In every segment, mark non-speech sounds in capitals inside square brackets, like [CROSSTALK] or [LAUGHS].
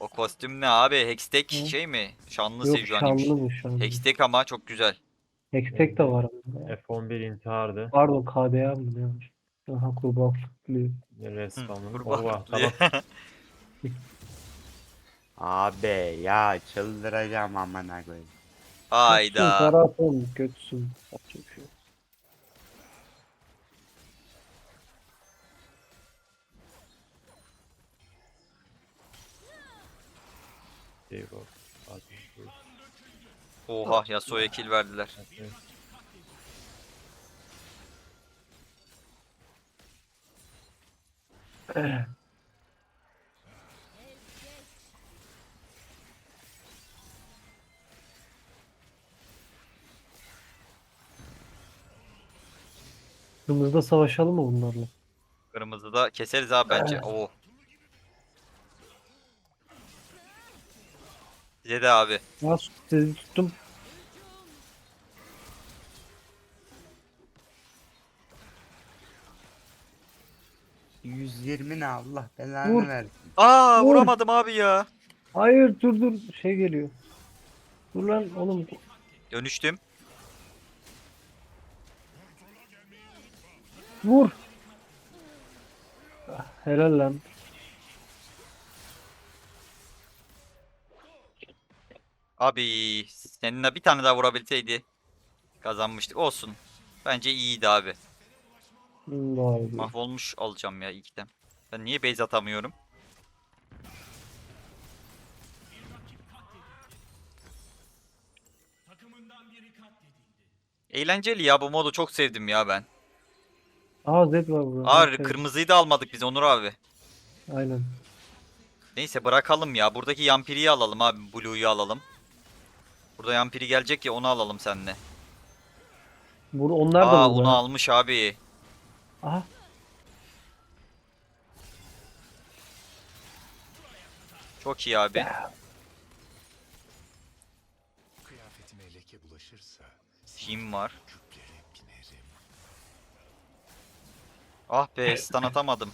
O kostüm ne abi? Hextech Hı. şey mi? Şanlı Yok Sejuani'ymiş. şanlı bu şanlı. Hextech ama çok güzel. Hextech de var. ama. F11 intihardı. Pardon KDA mı ne olmuş? Aha kurbağa fıtlıyor. Kurbağa Kurbağa. kutluyor. Tamam. [LAUGHS] Abi ya çıldıracağım amına koyayım. Hayda. Tarafın kötüsün. Yapacak bir şey yok. Zero. Hadi. Oha Yasuo'ya kill verdiler. Hadi. Kırmızıda savaşalım mı bunlarla? Kırmızıda keseriz abi bence. Oo. De abi. Sizi tuttum. Vur. 120 ne Allah belanı Vur. versin. Aa Vur. vuramadım abi ya. Hayır dur dur şey geliyor. Dur lan oğlum. Dönüştüm. Vur. Ah, Helal lan. Abi seninle bir tane daha vurabilseydi kazanmıştık. Olsun. Bence iyiydi abi. Hmm, daha iyi. Mahvolmuş alacağım ya ilkten. Ben niye base atamıyorum? Eğlenceli ya bu modu çok sevdim ya ben. Aa Z var burada. Aa Evet, kırmızıyı da almadık biz Onur abi. Aynen. Neyse bırakalım ya. Buradaki Yampiri'yi alalım abi. Blue'yu alalım. Burada Yampiri gelecek ya onu alalım seninle. Bunu onlar da Aa burada. onu almış abi. Aha. Çok iyi abi. Kıyafetime leke bulaşırsa Kim var? küplere binerim. Ah be stun atamadım.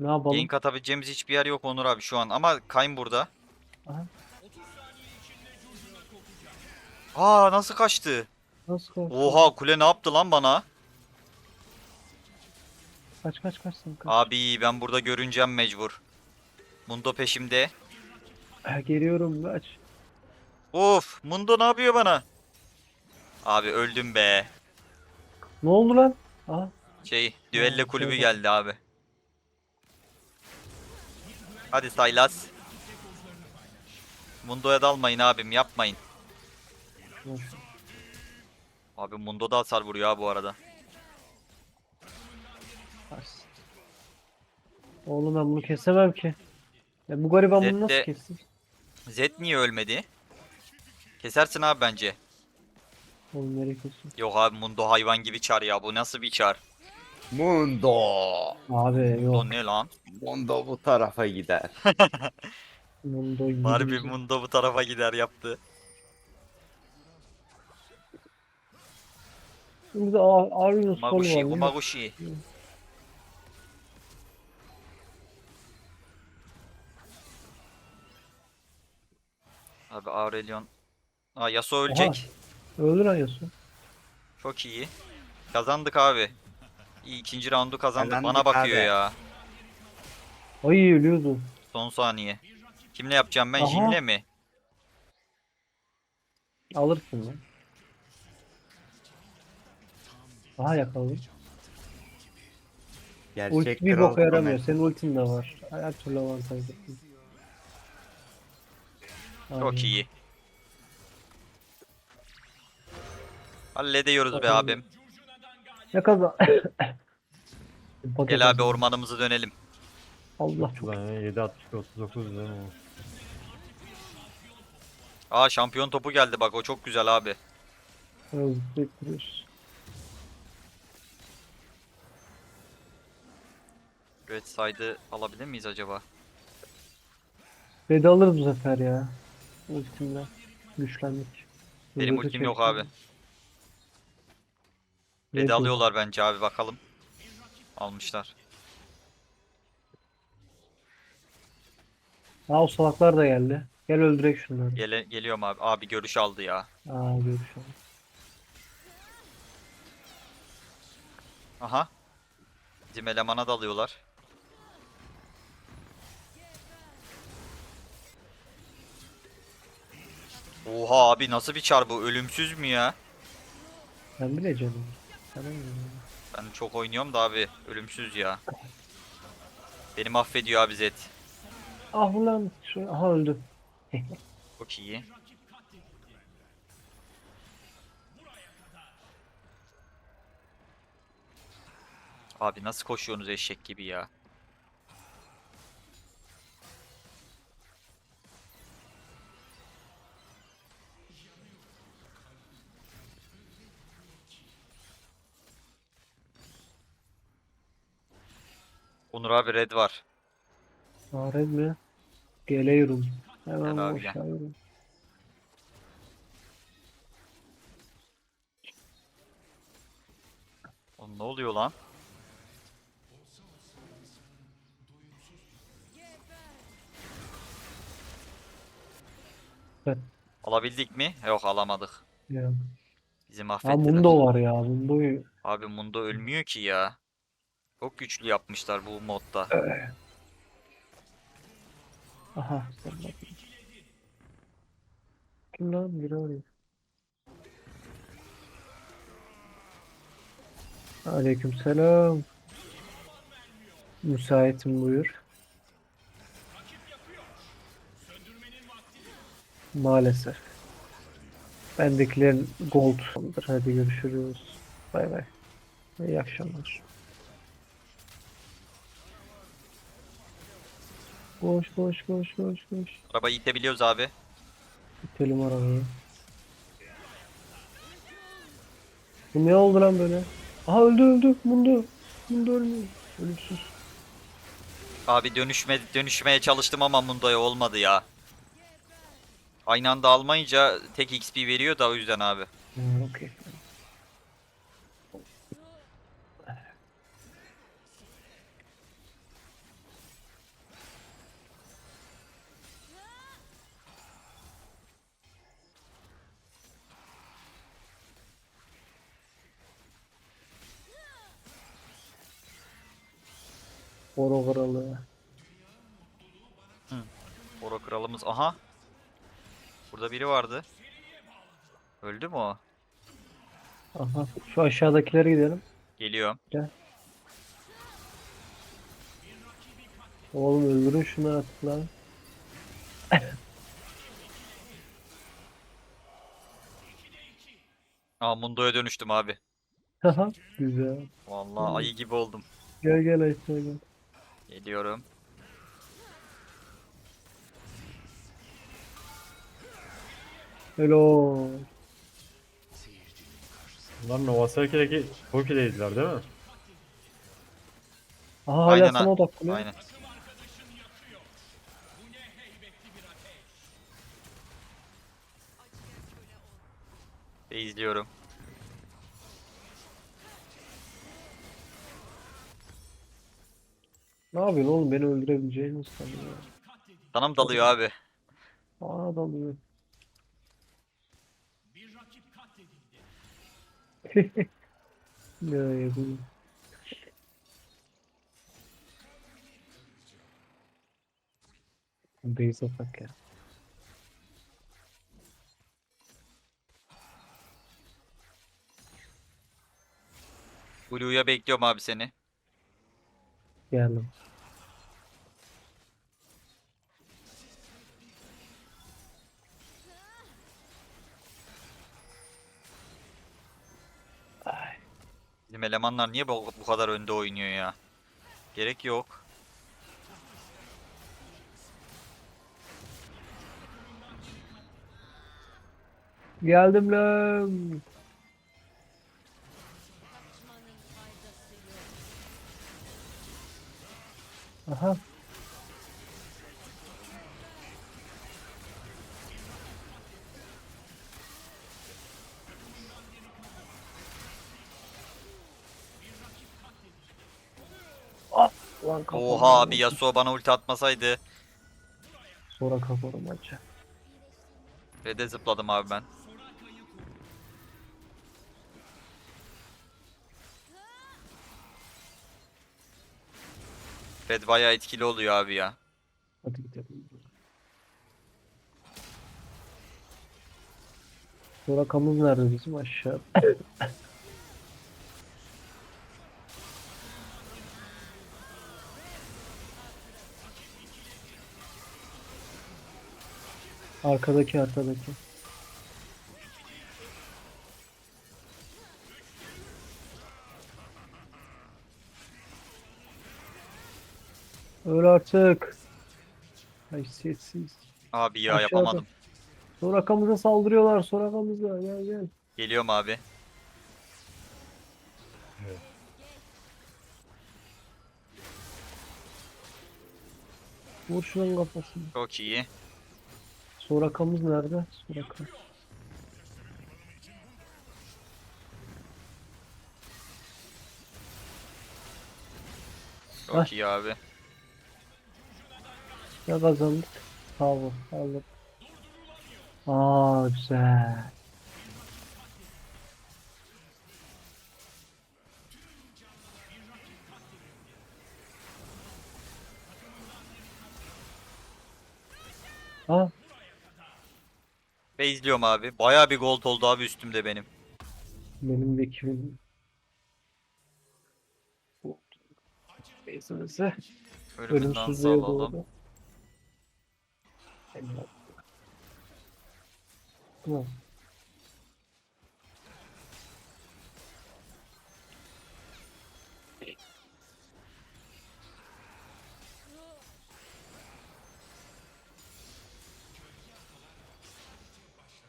Ne yapalım? Gank atabileceğimiz hiçbir yer yok Onur abi şu an. Ama Kayn burada. Aha. Aa nasıl kaçtı? Nasıl kaç? Oha kule ne yaptı lan bana? Kaç kaç kaç sen kaç. Abi ben burada görüneceğim mecbur. Mundo peşimde. Ha, Geliyorum kaç. Of Mundo ne yapıyor bana? Abi öldüm be. Ne oldu lan? Aha. Şey düelle kulübü geldi abi. Hadi Saylas. Mundo'ya dalmayın abim yapmayın. Dur. Abi Mundo da hasar vuruyor ha bu arada. Oğlum ben bunu kesemem ki. Ya bu gariban bunu nasıl Zed'de- kessin? Zed niye ölmedi? Kesersin abi bence. Oğlum nereye kessin? Yok abi Mundo hayvan gibi çar ya bu nasıl bir çar? Mundo. Abi yok. Mundo ne lan? Mundo bu tarafa gider. [LAUGHS] Mundo gibi Harbi. Mundo bu tarafa gider yaptı. Şimdi Arius kolu var. Magushi, değil mi? Umagushi. Abi Aurelion. Aa Yasuo ölecek. Öldür Arius'u. Çok iyi. Kazandık abi. İkinci roundu kazandık. Bana Kazandık bakıyor abi. ya. Ay ölüyordu. Son saniye. Kimle yapacağım ben? Aha. Jin'le mi? Alırsın lan. Aha yakaladım. Gerçek Ulti bir boka yaramıyor. Senin ultin de var. Her türlü avantaj. Çok iyi. Hallediyoruz be Bakalım. abim. Ne [LAUGHS] kazan? Gel abi ormanımızı dönelim. Allah çok Ulan 7 62 39 değil mi? Aa şampiyon topu geldi bak o çok güzel abi. özlüyoruz. Evet saydı alabilir miyiz acaba? Bedi alırız bu sefer ya. Ultimle. Güçlendik. Benim Hızlı ultim yok çektim. abi. Bedi diyor? alıyorlar bence abi bakalım. Almışlar. Ha o salaklar da geldi. Gel öldürek şunları. Gele, geliyorum abi. Abi görüş aldı ya. Aa görüşelim. Aha. Bizim elemana dalıyorlar. Oha abi nasıl bir çar bu? Ölümsüz mü ya? Ben bileceğim. Ben çok oynuyorum da abi. Ölümsüz ya. Beni mahvediyor abi Zed. Ah ulan. Şu, aha öldü. [LAUGHS] Çok iyi. Abi nasıl koşuyorsunuz eşek gibi ya? Onur abi red var. Aa red mi? Geliyorum. Hemen Gel abi, gel. boşalıyorum. Oğlum ne oluyor lan? Evet. Alabildik mi? Yok alamadık. Ya. Bizi Ha mahvettiler. Mundo var ya. Mundo'yu Abi Mundo ölmüyor ki ya. Çok güçlü yapmışlar bu modda. Aha. sen bak. Kim lan? Biri arıyor. Aleykümselam. Müsaitim buyur. Maalesef. Bendekilerin gold. Hadi görüşürüz. Bay bay. İyi akşamlar. Koş koş koş koş koş. Arabayı itebiliyoruz abi. İtelim arabayı. Bu ne oldu lan böyle? Aha öldü öldü. Mundo. Mundo ölmüyor. Ölümsüz. Abi dönüşme dönüşmeye çalıştım ama Mundo'ya olmadı ya. Aynı anda almayınca tek XP veriyor da o yüzden abi. Ha, okey. Oro kralı. Oro kralımız. Aha. Burada biri vardı. Öldü mü o? Aha. Şu aşağıdakilere gidelim. Geliyorum. Oğlum öldürün şunu artık lan. [LAUGHS] Aa Mundo'ya dönüştüm abi. Haha. Güzel. Vallahi ayı gibi oldum. Gel gel aşağı gel. Geliyorum. Hello. Bunlar Novasaki'deki Toki'deydiler değil mi? Aha hala Aynen sana ha- odaklanıyor. Aynen. Ve izliyorum. Ne yapıyorsun oğlum beni öldürebileceğini sanıyor. Sana mı dalıyor abi? Aa dalıyor. [LAUGHS] Ya yapayım. Beyza bak ya. Blue'ya bekliyorum abi seni. Geldim. Bizim elemanlar niye bu, bu kadar önde oynuyor ya? Gerek yok. Geldim lan. Aha. Lan kafam Oha abi. Yasuo bana ulti atmasaydı. Sonra kaparım maçı. Red'e zıpladım abi ben. Red bayağı etkili oluyor abi ya. Hadi gidelim. Sorakamız nerede bizim aşağı? [LAUGHS] Arkadaki arkadaki. Öl artık. Haysiyetsiz. Abi ya Aşağıda. yapamadım. Sorakamıza saldırıyorlar. Sorakamıza gel gel. Geliyorum abi. Vur şunun kafasını. Çok iyi. Sorakamız nerede? Soraka. Çok Ay. iyi abi. Ya kazandık. Ol. Aldım. Aa güzel. Ha Ve izliyorum abi. Bayağı bir gold oldu abi üstümde benim. benim de ekibim. Base'imizi Ölümünden ölümsüzlüğe sağlayalım. doğru.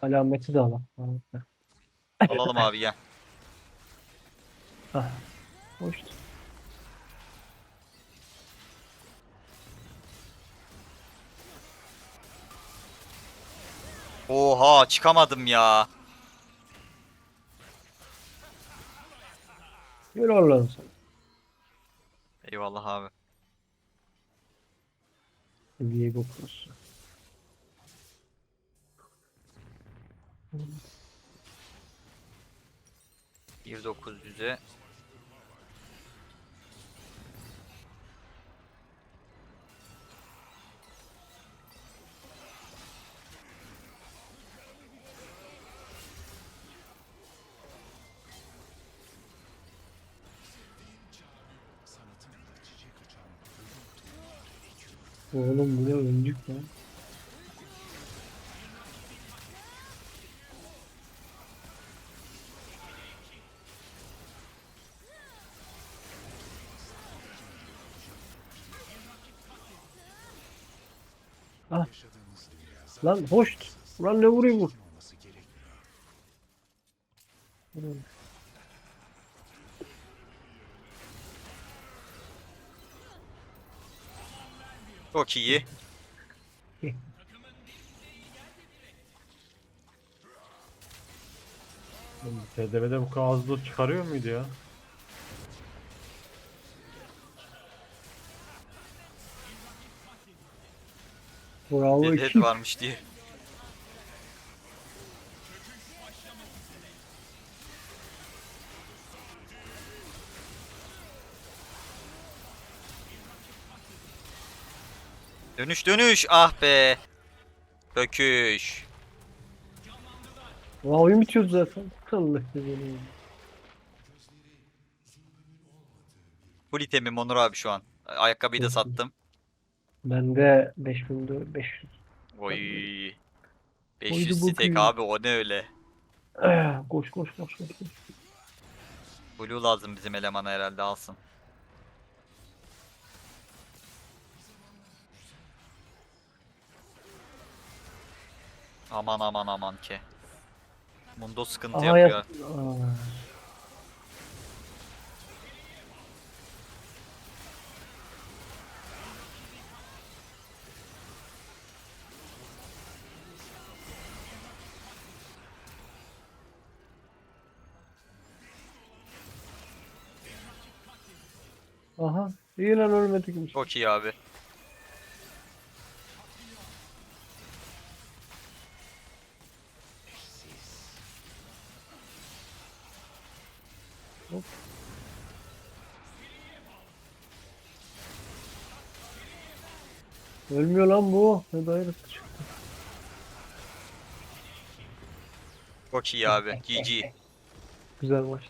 Alameti de alalım. Alalım abi gel. Ah, hoştu. Oha çıkamadım ya. Yürü Allah'ım sana. Eyvallah abi. Diego Cruz. Bir 900'e. Sanatımla Oğlum bu ne öncük lan. Zaten Lan hoş. Ulan ne vurayım bu? Çok iyi. [LAUGHS] Oğlum, TDV'de bu kadar az loot çıkarıyor muydu ya? Bravo Dead varmış diye. Dönüş dönüş ah be. Böküş. Aa, oyun bitiyordu zaten. Allah belanı. Full itemim Onur abi şu an. Ayakkabıyı da sattım. Bende 5500. Oy. Oydu 500 bu stack kıyım. abi o ne öyle. Ah, koş koş koş koş. koş. Blue lazım bizim elemana herhalde alsın. Aman aman aman ke. Mundo sıkıntı Aha yapıyor. ya. Aha. İyi lan. Çok iyi abi. Ölmüyor lan bu. Ne dairesi çıktı. Çok iyi abi. GG. Güzel maç.